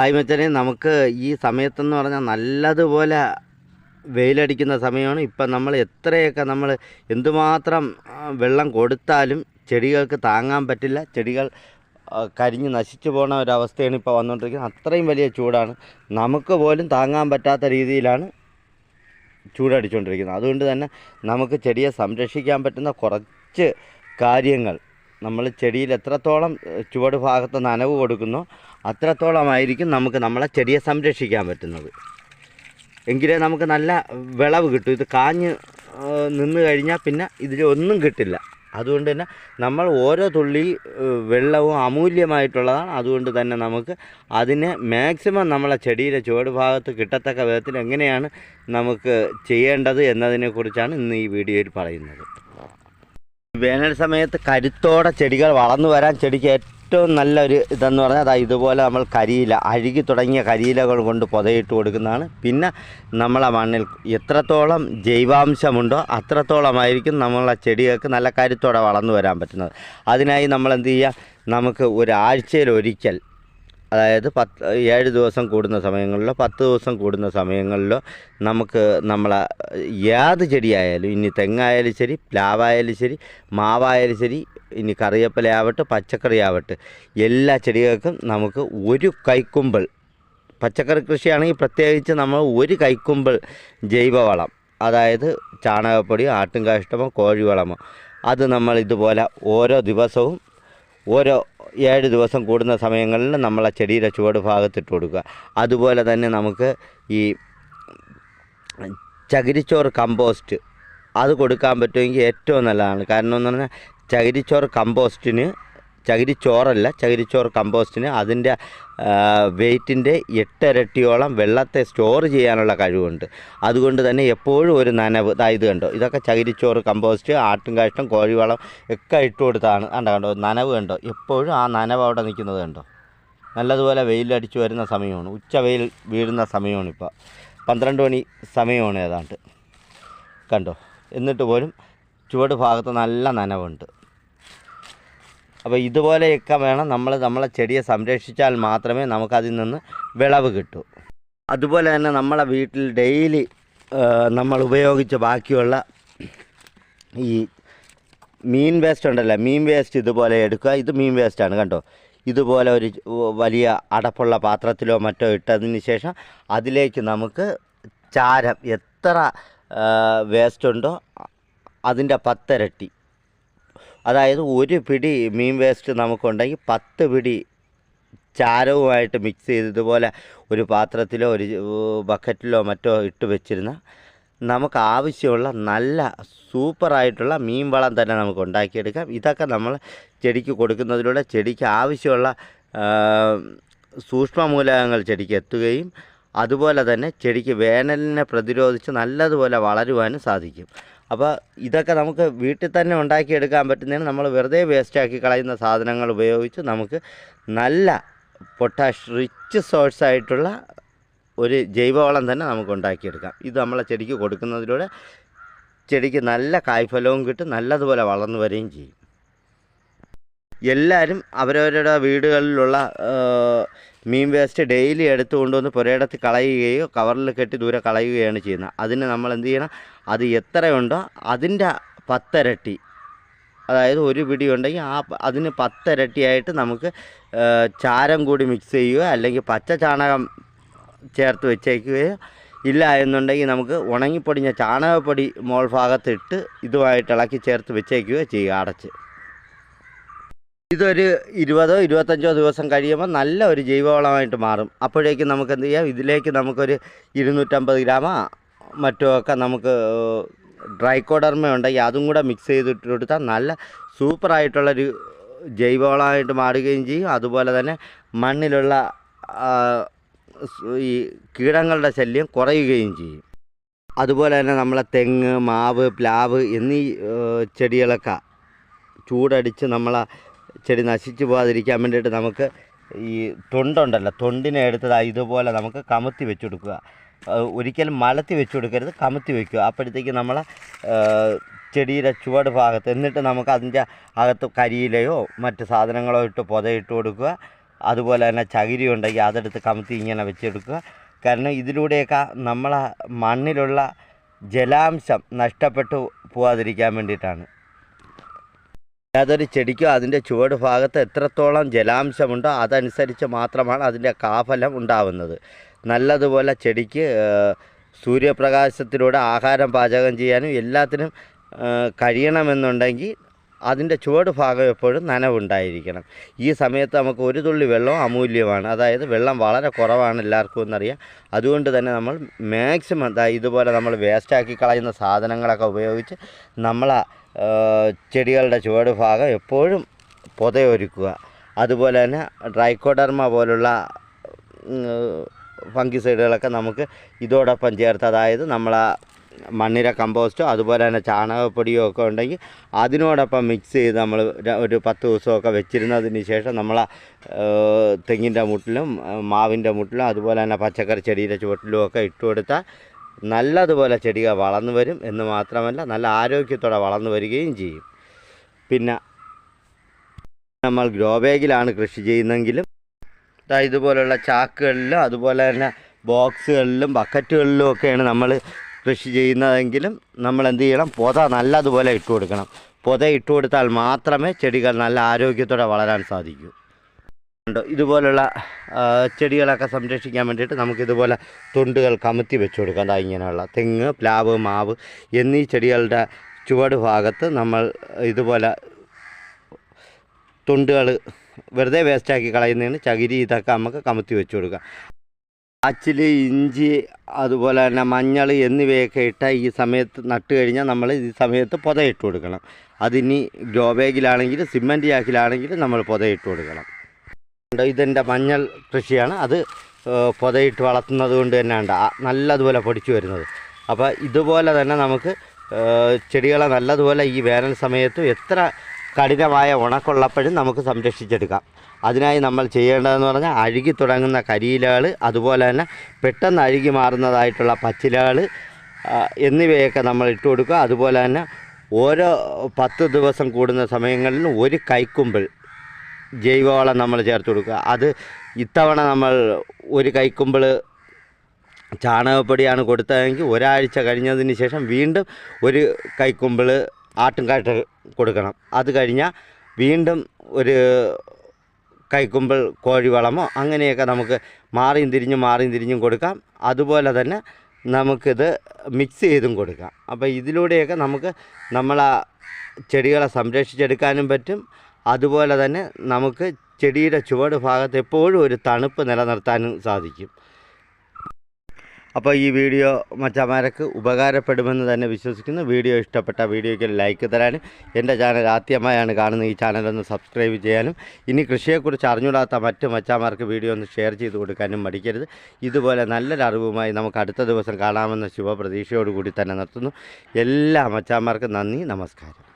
Hi മച്ചനെ നമുക്ക് ഈ സമയത്തെന്ന് പറഞ്ഞാൽ നല്ലതുപോലെ വെയിലടിക്കുന്ന സമയമാണ്. ഇപ്പം നമ്മൾ എത്രയൊക്കെ നമ്മൾ എന്തുമാത്രം വെള്ളം കൊടുത്താലും ചെടികൾക്ക് താങ്ങാൻ പറ്റില്ല. ചെടികൾ കരിഞ്ഞ് നശിച്ചു പോകുന്ന ഒരവസ്ഥയാണ് ഇപ്പോൾ വന്നുകൊണ്ടിരിക്കുന്നത് അത്രയും വലിയ ചൂടാണ്. നമുക്ക് പോലും താങ്ങാൻ പറ്റാത്ത രീതിയിലാണ് ചൂടടിച്ചുകൊണ്ടിരിക്കുന്നത് അതുകൊണ്ട് തന്നെ നമുക്ക് ചെടിയെ സംരക്ഷിക്കാൻ പറ്റുന്ന കുറച്ച് കാര്യങ്ങൾ നമ്മൾ ചെടിയിൽ എത്രത്തോളം ചുവട് ഭാഗത്ത് നനവ് കൊടുക്കുന്നോ അത്രത്തോളമായിരിക്കും നമുക്ക് നമ്മളെ ചെടിയെ സംരക്ഷിക്കാൻ പറ്റുന്നത്. എങ്കിലേ നമുക്ക് നല്ല വിളവ് കിട്ടും. ഇത് കാഞ്ഞ് നിന്ന് കഴിഞ്ഞാൽ പിന്നെ ഇതിൽ ഒന്നും കിട്ടില്ല. അതുകൊണ്ട് തന്നെ നമ്മൾ ഓരോ തുള്ളി വെള്ളവും അമൂല്യമായിട്ടുള്ളതാണ്. അതുകൊണ്ട് തന്നെ നമുക്ക് അതിനെ മാക്സിമം നമ്മളെ ചെടിയുടെ ചുവട് ഭാഗത്ത് കിട്ടത്തക്ക വിധത്തിൽ എങ്ങനെയാണ് നമുക്ക് ചെയ്യേണ്ടത് എന്നതിനെക്കുറിച്ചാണ് ഇന്ന് ഈ വീഡിയോയിൽ പറയുന്നത്. വേനൽ സമയത്ത് കരുത്തോടെ ചെടികൾ വളർന്നു വരാൻ ചെടിക്ക് ഏറ്റവും നല്ലൊരു ഇതെന്ന് പറഞ്ഞാൽ അതാ ഇതുപോലെ നമ്മൾ കരിയില അഴുകി തുടങ്ങിയ കരിയിലകൾ കൊണ്ട് പുതയിട്ട് കൊടുക്കുന്നതാണ്. പിന്നെ നമ്മളെ മണ്ണിൽ എത്രത്തോളം ജൈവാംശമുണ്ടോ അത്രത്തോളമായിരിക്കും നമ്മളെ ചെടികൾക്ക് നല്ല കരുത്തോടെ വളർന്നു വരാൻ പറ്റുന്നത്. അതിനായി നമ്മൾ എന്ത് ചെയ്യുക? നമുക്ക് ഒരാഴ്ചയിൽ ഒരിക്കൽ അതായത് പത്ത് ഏഴ് ദിവസം കൂടുന്ന സമയങ്ങളിലോ പത്ത് ദിവസം കൂടുന്ന സമയങ്ങളിലോ നമുക്ക് നമ്മളെ ഏത് ചെടിയായാലും ഇനി തെങ്ങായാലും ശരി പ്ലാവായാലും ശരി മാവായാലും ശരി ഇനി കറിവേപ്പിലയാവട്ടെ പച്ചക്കറിയാവട്ടെ എല്ലാ ചെടികൾക്കും നമുക്ക് ഒരു കൈക്കുമ്പിൾ. പച്ചക്കറി കൃഷിയാണെങ്കിൽ പ്രത്യേകിച്ച് നമ്മൾ ഒരു കൈക്കുമ്പിൾ ജൈവവളം അതായത് ചാണകപ്പൊടി ആട്ടുംകാഷ്ടമോ കോഴിവളമോ അത് നമ്മൾ ഇതുപോലെ ഓരോ ദിവസവും ഓരോ ഏഴ് ദിവസം കൂടുന്ന സമയങ്ങളിൽ നമ്മൾ ആ ചെടിയുടെ ചുവട് ഭാഗത്തിട്ട് കൊടുക്കുക. അതുപോലെ തന്നെ നമുക്ക് ഈ ചകിരിച്ചോറ് കമ്പോസ്റ്റ് അത് കൊടുക്കാൻ പറ്റുമെങ്കിൽ ഏറ്റവും നല്ലതാണ്. കാരണം എന്ന് പറഞ്ഞാൽ ചകിരിച്ചോറ് കമ്പോസ്റ്റിന് ചകിരിച്ചോറല്ല ചകിരിച്ചോറ് കമ്പോസ്റ്റിന് അതിന്റെ വെയിറ്റിന്റെ എട്ടരട്ടിയോളം വെള്ളത്തെ സ്റ്റോർ ചെയ്യാനുള്ള കഴിവുണ്ട്. അതുകൊണ്ട് തന്നെ എപ്പോഴും ഒരു നനവ്. ഇത് കണ്ടോ? ഇതൊക്കെ ചകിരിച്ചോറ് കമ്പോസ്റ്റ് ആട്ടും കാഷ്ടം കോഴിവളം ഒക്കെ ഇട്ട് കൊടുത്താണ്. കണ്ടോ കണ്ടോ? നനവ് കണ്ടോ? എപ്പോഴും ആ നനവ് അവിടെ നിൽക്കുന്നത് കണ്ടോ? നല്ലതുപോലെ വെയിലടിച്ച് വരുന്ന സമയമാണ്. ഉച്ച വെയിൽ വീഴുന്ന സമയമാണ് ഇപ്പോൾ പന്ത്രണ്ട് മണി സമയമാണ് ഏതാണ്ട്. കണ്ടോ? എന്നിട്ട് പോലും ചുവട് ഭാഗത്ത് നല്ല നനവുണ്ട്. അപ്പോൾ ഇതുപോലെയൊക്കെ വേണം നമ്മൾ നമ്മളെ ചെടിയെ സംരക്ഷിച്ചാൽ മാത്രമേ നമുക്കതിൽ നിന്ന് വിളവ് കിട്ടൂ. അതുപോലെ തന്നെ നമ്മളെ വീട്ടിൽ ഡെയിലി നമ്മൾ ഉപയോഗിച്ച് ബാക്കിയുള്ള ഈ മീൻ വേസ്റ്റ് ഉണ്ടല്ലോ മീൻ വേസ്റ്റ് ഇതുപോലെ എടുക്കുക. ഇത് മീൻ വേസ്റ്റാണ് കണ്ടോ? ഇതുപോലെ ഒരു വലിയ അടപ്പുള്ള പാത്രത്തിലോ മറ്റോ ഇട്ടതിന് ശേഷം അതിലേക്ക് നമുക്ക് ചാരം എത്ര വേസ്റ്റ് ഉണ്ടോ അതിന്റെ പത്തിരട്ടി അതായത് ഒരു പിടി മീൻ വേസ്റ്റ് നമുക്കുണ്ടെങ്കിൽ പത്ത് പിടി ചാരവുമായിട്ട് മിക്സ് ചെയ്തതുപോലെ ഒരു പാത്രത്തിലോ ഒരു ബക്കറ്റിലോ മറ്റോ ഇട്ട് വെച്ചിരുന്ന നമുക്ക് ആവശ്യമുള്ള നല്ല സൂപ്പറായിട്ടുള്ള മീൻ വളം തന്നെ നമുക്ക് ഉണ്ടാക്കിയെടുക്കാം. ഇതൊക്കെ നമ്മൾ ചെടിക്ക് കൊടുക്കുന്നതിലൂടെ ചെടിക്ക് ആവശ്യമുള്ള സൂക്ഷ്മമൂലകങ്ങൾ ചെടിക്ക് എത്തുകയും അതുപോലെ തന്നെ ചെടിക്ക് വേനലിനെ പ്രതിരോധിച്ച് നല്ലതുപോലെ വളരുവാനും സാധിക്കും. അപ്പോൾ ഇതൊക്കെ നമുക്ക് വീട്ടിൽ തന്നെ ഉണ്ടാക്കിയെടുക്കാൻ പറ്റുന്നതിന് നമ്മൾ വെറുതെ വേസ്റ്റാക്കി കളയുന്ന സാധനങ്ങൾ ഉപയോഗിച്ച് നമുക്ക് നല്ല പൊട്ടാഷ് റിച്ച് സോഴ്സ് ആയിട്ടുള്ള ഒരു ജൈവവളം തന്നെ നമുക്ക് ഉണ്ടാക്കിയെടുക്കാം. ഇത് നമ്മളെ ചെടിക്ക് കൊടുക്കുന്നതിലൂടെ ചെടിക്ക് നല്ല കായ്ഫലവും കിട്ടും നല്ലതുപോലെ വളർന്നു വരികയും ചെയ്യും. എല്ലാവരും അവരവരുടെ വീടുകളിലുള്ള മീൻ വേസ്റ്റ് ഡെയിലി എടുത്തു കൊണ്ടുവന്ന് പുരയിടത്ത് കളയുകയോ കവറിൽ കെട്ടി ദൂരെ കളയുകയാണ് ചെയ്യുന്നത്. അതിന് നമ്മൾ എന്ത് ചെയ്യണം? അത് എത്രയുണ്ടോ അതിന്റെ പത്തരട്ടി അതായത് ഒരു പിടി ഉണ്ടെങ്കിൽ ആ അതിന് പത്തരട്ടിയായിട്ട് നമുക്ക് ചാരം കൂടി മിക്സ് ചെയ്യുകയോ അല്ലെങ്കിൽ പച്ച ചാണകം ചേർത്ത് വെച്ചേക്കുകയോ ഇല്ല എന്നുണ്ടെങ്കിൽ നമുക്ക് ഉണങ്ങിപ്പൊടിഞ്ഞ ചാണകപ്പൊടി മോൾ ഭാഗത്തിട്ട് ഇതുമായിട്ട് ഇളക്കി ചേർത്ത് വെച്ചേക്കുകയോ ചെയ്യുക അടച്ച്. ഇതൊരു ഇരുപതോ ഇരുപത്തഞ്ചോ ദിവസം കഴിയുമ്പോൾ നല്ല ഒരു ജൈവവളമായിട്ട് മാറും. അപ്പോഴേക്കും നമുക്ക് എന്ത് ചെയ്യാം? ഇതിലേക്ക് നമുക്കൊരു ഇരുന്നൂറ്റമ്പത് ഗ്രാമോ മറ്റോ ഒക്കെ നമുക്ക് ഡ്രൈക്കോഡർമ ഉണ്ടെങ്കിൽ അതും കൂടെ മിക്സ് ചെയ്തിട്ട് കൊടുത്താൽ നല്ല സൂപ്പറായിട്ടുള്ളൊരു ജൈവവളമായിട്ട് മാറുകയും ചെയ്യും. അതുപോലെ തന്നെ മണ്ണിലുള്ള ഈ കീടങ്ങളുടെ ശല്യം കുറയുകയും ചെയ്യും. അതുപോലെ തന്നെ നമ്മളെ തെങ്ങ് മാവ് പ്ലാവ് എന്നീ ചെടികളൊക്കെ ചൂടടിച്ച് നമ്മളെ ചെടി നശിച്ചു പോകാതിരിക്കാൻ വേണ്ടിയിട്ട് നമുക്ക് ഈ തൊണ്ടുണ്ടല്ലോ തൊണ്ടിനെ എടുത്തത് ഇതുപോലെ നമുക്ക് കമത്തി വെച്ച് കൊടുക്കുക ഒരിക്കലും മലത്തി വെച്ച് കൊടുക്കരുത് കമത്തി വെക്കുക. അപ്പോഴത്തേക്ക് നമ്മളെ ഏഹ്, ചെടിയുടെ ചുവട് ഭാഗത്ത് എന്നിട്ട് നമുക്ക് അതിന്റെ അകത്ത് കരിയിലയോ മറ്റ് സാധനങ്ങളോ ഇട്ട് പുതയിട്ട് കൊടുക്കുക. അതുപോലെ തന്നെ ചകിരി ഉണ്ടെങ്കിൽ അതെടുത്ത് കമത്തി ഇങ്ങനെ വെച്ചെടുക്കുക. കാരണം ഇതിലൂടെയൊക്കെ നമ്മളെ മണ്ണിലുള്ള ജലാംശം നഷ്ടപ്പെട്ടു പോകാതിരിക്കാൻ വേണ്ടിയിട്ടാണ്. അതൊരു ചെടിക്കും അതിന്റെ ചുവട് ഭാഗത്ത് എത്രത്തോളം ജലാംശമുണ്ടോ അതനുസരിച്ച് മാത്രമാണ് അതിന്റെ കാഫലം ഉണ്ടാവുന്നത്. നല്ലതുപോലെ ചെടിക്ക് സൂര്യപ്രകാശത്തിലൂടെ ആഹാരം പാചകം ചെയ്യാനും എല്ലാത്തിനും കഴിയണമെന്നുണ്ടെങ്കിൽ അതിന്റെ ചുവട് ഭാഗം എപ്പോഴും നനവുണ്ടായിരിക്കണം. ഈ സമയത്ത് നമുക്ക് ഒരു തുള്ളി വെള്ളം അമൂല്യമാണ്. അതായത് വെള്ളം വളരെ കുറവാണ് എല്ലാവർക്കും എന്നറിയാം. അതുകൊണ്ട് തന്നെ നമ്മൾ മാക്സിമം ഇതുപോലെ നമ്മൾ വേസ്റ്റാക്കി കളയുന്ന സാധനങ്ങളൊക്കെ ഉപയോഗിച്ച് നമ്മളെ ചെടികളുടെ ചുവട് ഭാഗം എപ്പോഴും പൊതയൊരുക്കുക. അതുപോലെ തന്നെ ഡ്രൈക്കോഡർമ പോലുള്ള ഫംഗിസൈഡുകളൊക്കെ നമുക്ക് ഇതോടൊപ്പം ചേർത്ത് അതായത് നമ്മളാ മണ്ണിര കമ്പോസ്റ്റോ അതുപോലെ തന്നെ ചാണകപ്പൊടിയോ ഒക്കെ ഉണ്ടെങ്കിൽ അതിനോടൊപ്പം മിക്സ് ചെയ്ത് നമ്മൾ ഒരു പത്ത് ദിവസമൊക്കെ വെച്ചിരുന്നതിന് ശേഷം നമ്മൾ തെങ്ങിന്റെ മുട്ടിലും മാവിന്റെ മുട്ടിലും അതുപോലെ തന്നെ പച്ചക്കറി ചെടിയുടെ ചുവട്ടിലും ഒക്കെ ഇട്ട് കൊടുത്താൽ നല്ലതുപോലെ ചെടികൾ വളർന്നു വരും എന്ന് മാത്രമല്ല നല്ല ആരോഗ്യത്തോടെ വളർന്നു വരികയും ചെയ്യും. പിന്നെ നമ്മൾ ഗ്രോ ബാഗിലാണ് കൃഷി ചെയ്യുന്നെങ്കിലും ഇതുപോലുള്ള ചാക്കുകളിലും അതുപോലെ തന്നെ ബോക്സുകളിലും ബക്കറ്റുകളിലും ഒക്കെയാണ് നമ്മൾ കൃഷി ചെയ്യുന്നതെങ്കിലും നമ്മൾ എന്ത് ചെയ്യണം? പൊത നല്ലതുപോലെ ഇട്ട് കൊടുക്കണം പൊത ഇട്ട് കൊടുത്താൽ മാത്രമേ ചെടികൾ നല്ല ആരോഗ്യത്തോടെ വളരാൻ സാധിക്കൂ. ഇതുപോലുള്ള ചെടികളൊക്കെ സംരക്ഷിക്കാൻ വേണ്ടിയിട്ട് നമുക്കിതുപോലെ തൊണ്ടുകൾ കമത്തി വെച്ച് കൊടുക്കാം. അതാ ഇങ്ങനെയുള്ള തെങ്ങ് പ്ലാവ് മാവ് എന്നീ ചെടികളുടെ ചുവട് ഭാഗത്ത് നമ്മൾ ഇതുപോലെ തൊണ്ടുകൾ വെറുതെ വേസ്റ്റാക്കി കളയുന്നതിന് ചകിരി ഇതൊക്കെ നമുക്ക് കമത്തി വെച്ച് കൊടുക്കാം. ആച്ചിൽ ഇഞ്ചി അതുപോലെ തന്നെ മഞ്ഞൾ എന്നിവയൊക്കെ ഇട്ട ഈ സമയത്ത് നട്ട് കഴിഞ്ഞാൽ നമ്മൾ ഈ സമയത്ത് പുതയിട്ട് കൊടുക്കണം. അതിനി ഗ്രോ ബാഗിലാണെങ്കിലും സിമന്റ് ചാക്കിലാണെങ്കിലും നമ്മൾ പുതയിട്ട് കൊടുക്കണം. ഇതെന്റെ മഞ്ഞൾ കൃഷിയാണ്. അത് പൊതയിട്ട് വളർത്തുന്നത് കൊണ്ട് തന്നെയാണ്. നല്ലതുപോലെ പൊടിച്ചു വരുന്നത്. അപ്പോൾ ഇതുപോലെ തന്നെ നമുക്ക് ചെടികളെ നല്ലതുപോലെ ഈ വേനൽ സമയത്ത് എത്ര കഠിനമായ ഉണക്കുള്ളപ്പോഴും നമുക്ക് സംരക്ഷിച്ചെടുക്കാം. അതിനായി നമ്മൾ ചെയ്യേണ്ടതെന്ന് പറഞ്ഞാൽ അഴുകി തുടങ്ങുന്ന കരിയിലകൾ അതുപോലെ തന്നെ പെട്ടെന്ന് അഴുകി മാറുന്നതായിട്ടുള്ള പച്ചിലകൾ എന്നിവയൊക്കെ നമ്മൾ ഇട്ട് കൊടുക്കുക. അതുപോലെ തന്നെ ഓരോ പത്ത് ദിവസം കൂടുന്ന സമയങ്ങളിൽ ഒരു കൈക്കുമ്പിൾ ജൈവവളം നമ്മൾ ചേർത്ത് കൊടുക്കുക. അത് ഇത്തവണ നമ്മൾ ഒരു കൈക്കുമ്പിൾ ചാണകപ്പൊടിയാണ് കൊടുത്തതെങ്കിൽ ഒരാഴ്ച കഴിഞ്ഞതിന് ശേഷം വീണ്ടും ഒരു കൈക്കുമ്പിൾ ആട്ടുംകാട്ട് കൊടുക്കണം. അത് കഴിഞ്ഞാൽ വീണ്ടും ഒരു കൈക്കുമ്പിൾ കോഴിവളമോ അങ്ങനെയൊക്കെ നമുക്ക് മാറിയും തിരിഞ്ഞും മാറിയും തിരിഞ്ഞും കൊടുക്കാം. അതുപോലെ തന്നെ നമുക്കിത് മിക്സ് ചെയ്തും കൊടുക്കാം. അപ്പോൾ ഇതിലൂടെയൊക്കെ നമുക്ക് നമ്മളാ ചെടികളെ സംരക്ഷിച്ചെടുക്കാനും പറ്റും. അതുപോലെ തന്നെ നമുക്ക് ചെടിയുടെ ചുവട് ഭാഗത്ത് എപ്പോഴും ഒരു തണുപ്പ് നിലനിർത്താനും സാധിക്കും. അപ്പോൾ ഈ വീഡിയോ മച്ചമാരക്ക് ഉപകാരപ്പെടുമെന്ന് തന്നെ വിശ്വസിക്കുന്നു. വീഡിയോ ഇഷ്ടപ്പെട്ട വീഡിയോയ്ക്ക് ലൈക്ക് തരാനും എന്റെ ചാനൽ ആദ്യമായാണ് കാണുന്നത് ഈ ചാനലൊന്ന് സബ്സ്ക്രൈബ് ചെയ്യാനും ഇനി കൃഷിയെക്കുറിച്ച് അറിഞ്ഞൂടാത്ത മറ്റ് മച്ചാമാർക്ക് വീഡിയോ ഒന്ന് ഷെയർ ചെയ്ത് കൊടുക്കാനും മടിക്കരുത്. ഇതുപോലെ നല്ലൊരു അറിവുമായി നമുക്ക് അടുത്ത ദിവസം കാണാമെന്ന ശുഭപ്രതീക്ഷയോടുകൂടി തന്നെ നിർത്തുന്നു. എല്ലാ മച്ചാമാർക്കും നന്ദി നമസ്കാരം.